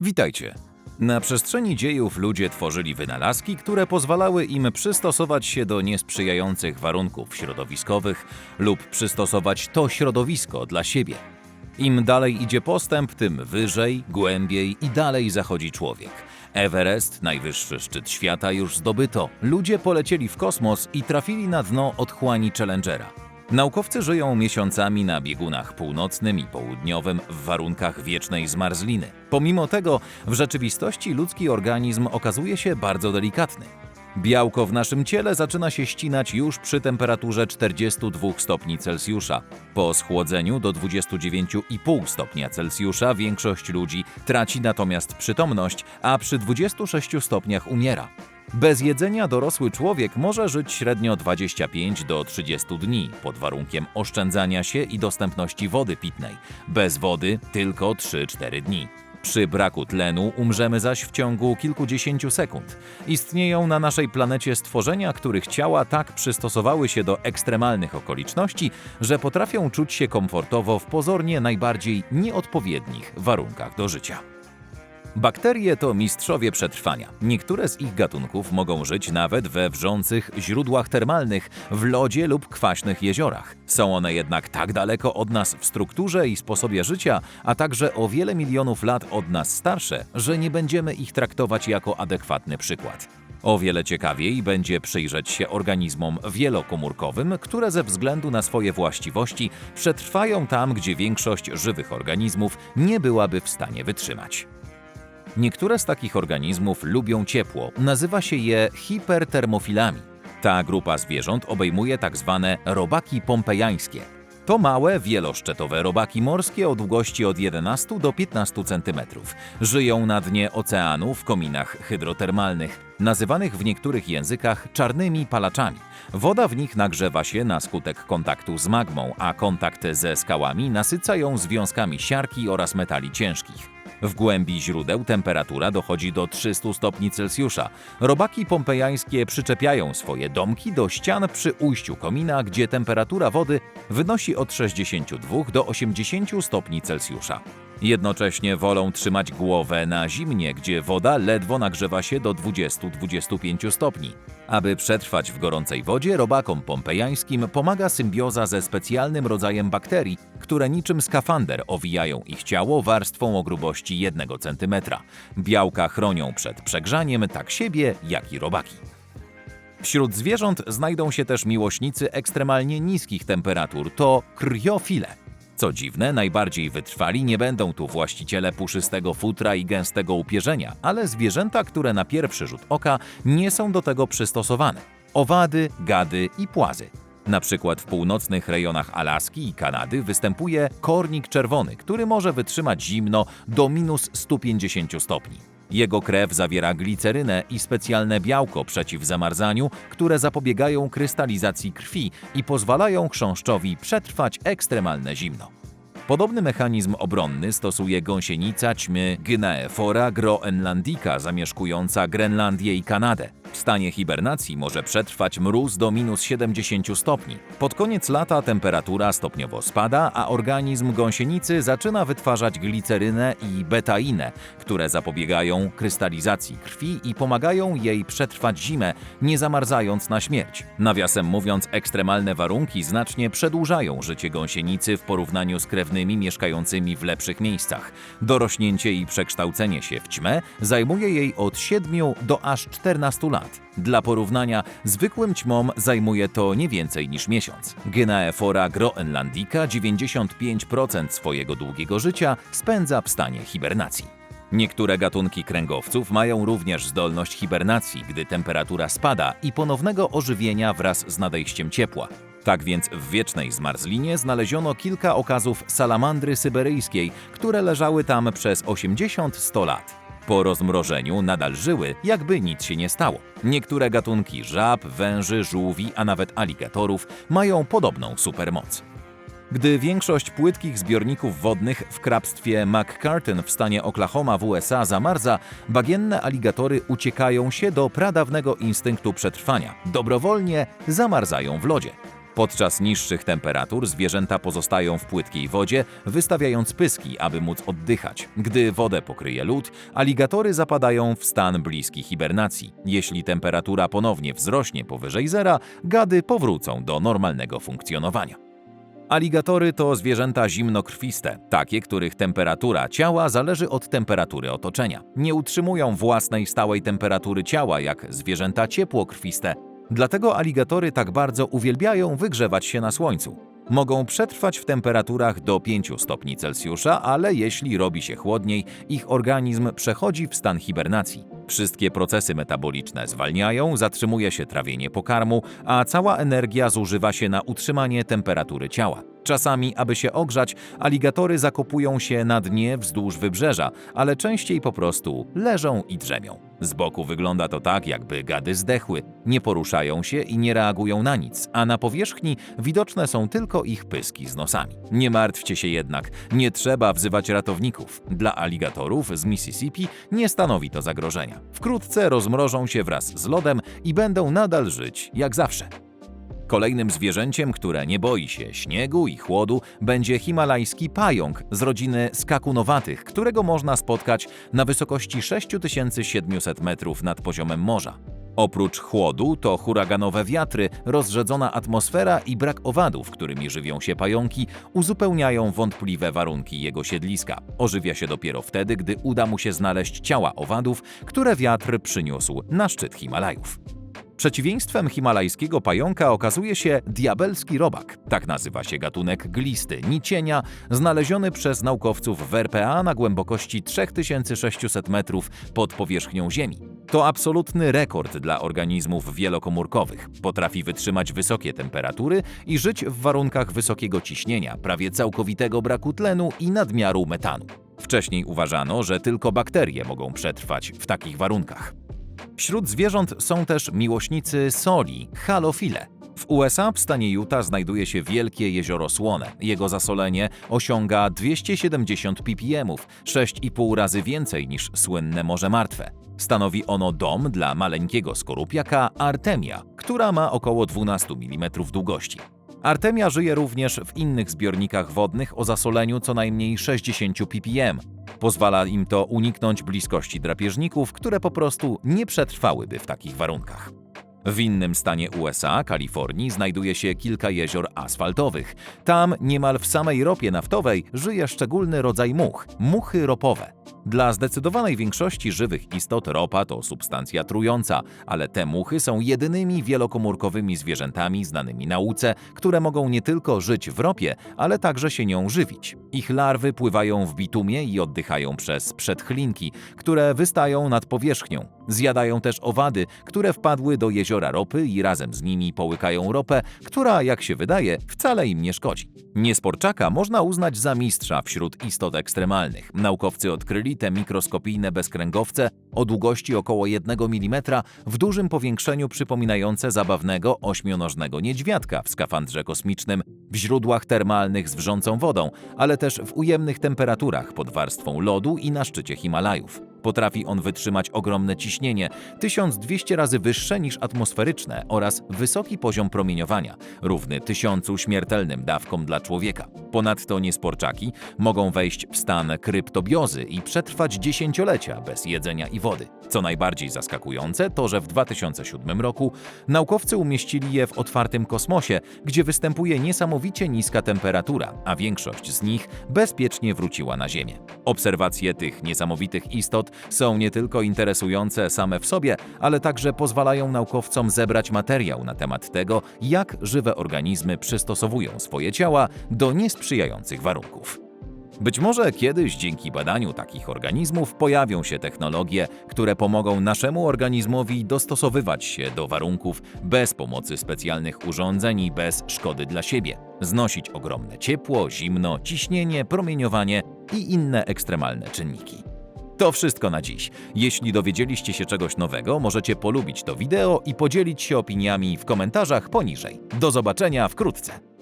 Witajcie. Na przestrzeni dziejów ludzie tworzyli wynalazki, które pozwalały im przystosować się do niesprzyjających warunków środowiskowych lub przystosować to środowisko dla siebie. Im dalej idzie postęp, tym wyżej, głębiej i dalej zachodzi człowiek. Everest, najwyższy szczyt świata, już zdobyto. Ludzie polecieli w kosmos i trafili na dno otchłani Challengera. Naukowcy żyją miesiącami na biegunach północnym i południowym w warunkach wiecznej zmarzliny. Pomimo tego, w rzeczywistości ludzki organizm okazuje się bardzo delikatny. Białko w naszym ciele zaczyna się ścinać już przy temperaturze 42 stopni Celsjusza. Po schłodzeniu do 29,5 stopnia Celsjusza większość ludzi traci natomiast przytomność, a przy 26 stopniach umiera. Bez jedzenia dorosły człowiek może żyć średnio 25 do 30 dni, pod warunkiem oszczędzania się i dostępności wody pitnej. Bez wody tylko 3-4 dni. Przy braku tlenu umrzemy zaś w ciągu kilkudziesięciu sekund. Istnieją na naszej planecie stworzenia, których ciała tak przystosowały się do ekstremalnych okoliczności, że potrafią czuć się komfortowo w pozornie najbardziej nieodpowiednich warunkach do życia. Bakterie to mistrzowie przetrwania. Niektóre z ich gatunków mogą żyć nawet we wrzących źródłach termalnych, w lodzie lub kwaśnych jeziorach. Są one jednak tak daleko od nas w strukturze i sposobie życia, a także o wiele milionów lat od nas starsze, że nie będziemy ich traktować jako adekwatny przykład. O wiele ciekawiej będzie przyjrzeć się organizmom wielokomórkowym, które ze względu na swoje właściwości przetrwają tam, gdzie większość żywych organizmów nie byłaby w stanie wytrzymać. Niektóre z takich organizmów lubią ciepło, nazywa się je hipertermofilami. Ta grupa zwierząt obejmuje tak zwane robaki pompejańskie. To małe, wieloszczetowe robaki morskie o długości od 11 do 15 cm. Żyją na dnie oceanu w kominach hydrotermalnych, nazywanych w niektórych językach czarnymi palaczami. Woda w nich nagrzewa się na skutek kontaktu z magmą, a kontakt ze skałami nasyca ją związkami siarki oraz metali ciężkich. W głębi źródeł temperatura dochodzi do 300 stopni Celsjusza. Robaki pompejańskie przyczepiają swoje domki do ścian przy ujściu komina, gdzie temperatura wody wynosi od 62 do 80 stopni Celsjusza. Jednocześnie wolą trzymać głowę na zimnie, gdzie woda ledwo nagrzewa się do 20-25 stopni. Aby przetrwać w gorącej wodzie, robakom pompejańskim pomaga symbioza ze specjalnym rodzajem bakterii, które niczym skafander owijają ich ciało warstwą o grubości 1 cm. Białka chronią przed przegrzaniem tak siebie, jak i robaki. Wśród zwierząt znajdą się też miłośnicy ekstremalnie niskich temperatur, to kryofile. Co dziwne, najbardziej wytrwali nie będą tu właściciele puszystego futra i gęstego upierzenia, ale zwierzęta, które na pierwszy rzut oka nie są do tego przystosowane. Owady, gady i płazy. Na przykład w północnych rejonach Alaski i Kanady występuje kornik czerwony, który może wytrzymać zimno do minus 150 stopni. Jego krew zawiera glicerynę i specjalne białko przeciw zamarzaniu, które zapobiegają krystalizacji krwi i pozwalają chrząszczowi przetrwać ekstremalne zimno. Podobny mechanizm obronny stosuje gąsienica ćmy Gynaephora groenlandica zamieszkująca Grenlandię i Kanadę. W stanie hibernacji może przetrwać mróz do minus 70 stopni. Pod koniec lata temperatura stopniowo spada, a organizm gąsienicy zaczyna wytwarzać glicerynę i betainę, które zapobiegają krystalizacji krwi i pomagają jej przetrwać zimę, nie zamarzając na śmierć. Nawiasem mówiąc, ekstremalne warunki znacznie przedłużają życie gąsienicy w porównaniu z krewnymi mieszkającymi w lepszych miejscach. Dorośnięcie i przekształcenie się w ćmę zajmuje jej od 7 do aż 14 lat. Dla porównania, zwykłym ćmom zajmuje to nie więcej niż miesiąc. Gynaephora groenlandica 95% swojego długiego życia spędza w stanie hibernacji. Niektóre gatunki kręgowców mają również zdolność hibernacji, gdy temperatura spada i ponownego ożywienia wraz z nadejściem ciepła. Tak więc w wiecznej zmarzlinie znaleziono kilka okazów salamandry syberyjskiej, które leżały tam przez 80-100 lat. Po rozmrożeniu nadal żyły, jakby nic się nie stało. Niektóre gatunki żab, węży, żółwi, a nawet aligatorów mają podobną supermoc. Gdy większość płytkich zbiorników wodnych w hrabstwie McCartan w stanie Oklahoma w USA zamarza, bagienne aligatory uciekają się do pradawnego instynktu przetrwania. Dobrowolnie zamarzają w lodzie. Podczas niższych temperatur zwierzęta pozostają w płytkiej wodzie, wystawiając pyski, aby móc oddychać. Gdy wodę pokryje lód, aligatory zapadają w stan bliski hibernacji. Jeśli temperatura ponownie wzrośnie powyżej zera, gady powrócą do normalnego funkcjonowania. Aligatory to zwierzęta zimnokrwiste, takie, których temperatura ciała zależy od temperatury otoczenia. Nie utrzymują własnej stałej temperatury ciała jak zwierzęta ciepłokrwiste, dlatego aligatory tak bardzo uwielbiają wygrzewać się na słońcu. Mogą przetrwać w temperaturach do 5 stopni Celsjusza, ale jeśli robi się chłodniej, ich organizm przechodzi w stan hibernacji. Wszystkie procesy metaboliczne zwalniają, zatrzymuje się trawienie pokarmu, a cała energia zużywa się na utrzymanie temperatury ciała. Czasami, aby się ogrzać, aligatory zakopują się na dnie wzdłuż wybrzeża, ale częściej po prostu leżą i drzemią. Z boku wygląda to tak, jakby gady zdechły, nie poruszają się i nie reagują na nic, a na powierzchni widoczne są tylko ich pyski z nosami. Nie martwcie się jednak, nie trzeba wzywać ratowników. Dla aligatorów z Mississippi nie stanowi to zagrożenia. Wkrótce rozmrożą się wraz z lodem i będą nadal żyć jak zawsze. Kolejnym zwierzęciem, które nie boi się śniegu i chłodu, będzie himalajski pająk z rodziny skakunowatych, którego można spotkać na wysokości 6700 metrów nad poziomem morza. Oprócz chłodu to huraganowe wiatry, rozrzedzona atmosfera i brak owadów, którymi żywią się pająki, uzupełniają wątpliwe warunki jego siedliska. Ożywia się dopiero wtedy, gdy uda mu się znaleźć ciała owadów, które wiatr przyniósł na szczyt Himalajów. Przeciwieństwem himalajskiego pająka okazuje się diabelski robak. Tak nazywa się gatunek glisty, nicienia, znaleziony przez naukowców w RPA na głębokości 3600 metrów pod powierzchnią Ziemi. To absolutny rekord dla organizmów wielokomórkowych. Potrafi wytrzymać wysokie temperatury i żyć w warunkach wysokiego ciśnienia, prawie całkowitego braku tlenu i nadmiaru metanu. Wcześniej uważano, że tylko bakterie mogą przetrwać w takich warunkach. Wśród zwierząt są też miłośnicy soli, halofile. W USA w stanie Utah znajduje się wielkie jezioro Słone. Jego zasolenie osiąga 270 ppm, 6,5 razy więcej niż słynne Morze Martwe. Stanowi ono dom dla maleńkiego skorupiaka Artemia, która ma około 12 mm długości. Artemia żyje również w innych zbiornikach wodnych o zasoleniu co najmniej 60 ppm. Pozwala im to uniknąć bliskości drapieżników, które po prostu nie przetrwałyby w takich warunkach. W innym stanie USA, Kalifornii, znajduje się kilka jezior asfaltowych. Tam, niemal w samej ropie naftowej, żyje szczególny rodzaj much muchy ropowe. Dla zdecydowanej większości żywych istot ropa to substancja trująca, ale te muchy są jedynymi wielokomórkowymi zwierzętami znanymi nauce, które mogą nie tylko żyć w ropie, ale także się nią żywić. Ich larwy pływają w bitumie i oddychają przez przedchlinki, które wystają nad powierzchnią. Zjadają też owady, które wpadły do jeziora ropy i razem z nimi połykają ropę, która, jak się wydaje, wcale im nie szkodzi. Niesporczaka można uznać za mistrza wśród istot ekstremalnych. Naukowcy odkryli te mikroskopijne bezkręgowce o długości około 1 mm w dużym powiększeniu przypominające zabawnego ośmionożnego niedźwiadka w skafandrze kosmicznym, w źródłach termalnych z wrzącą wodą, ale też w ujemnych temperaturach pod warstwą lodu i na szczycie Himalajów. Potrafi on wytrzymać ogromne ciśnienie, 1200 razy wyższe niż atmosferyczne oraz wysoki poziom promieniowania, równy tysiącu śmiertelnym dawkom dla człowieka. Ponadto niesporczaki mogą wejść w stan kryptobiozy i przetrwać dziesięciolecia bez jedzenia i wody. Co najbardziej zaskakujące to, że w 2007 roku naukowcy umieścili je w otwartym kosmosie, gdzie występuje niesamowicie niska temperatura, a większość z nich bezpiecznie wróciła na Ziemię. Obserwacje tych niesamowitych istot są nie tylko interesujące same w sobie, ale także pozwalają naukowcom zebrać materiał na temat tego, jak żywe organizmy przystosowują swoje ciała do niesprzyjających warunków. Być może kiedyś dzięki badaniu takich organizmów pojawią się technologie, które pomogą naszemu organizmowi dostosowywać się do warunków bez pomocy specjalnych urządzeń i bez szkody dla siebie, znosić ogromne ciepło, zimno, ciśnienie, promieniowanie i inne ekstremalne czynniki. To wszystko na dziś. Jeśli dowiedzieliście się czegoś nowego, możecie polubić to wideo i podzielić się opiniami w komentarzach poniżej. Do zobaczenia wkrótce.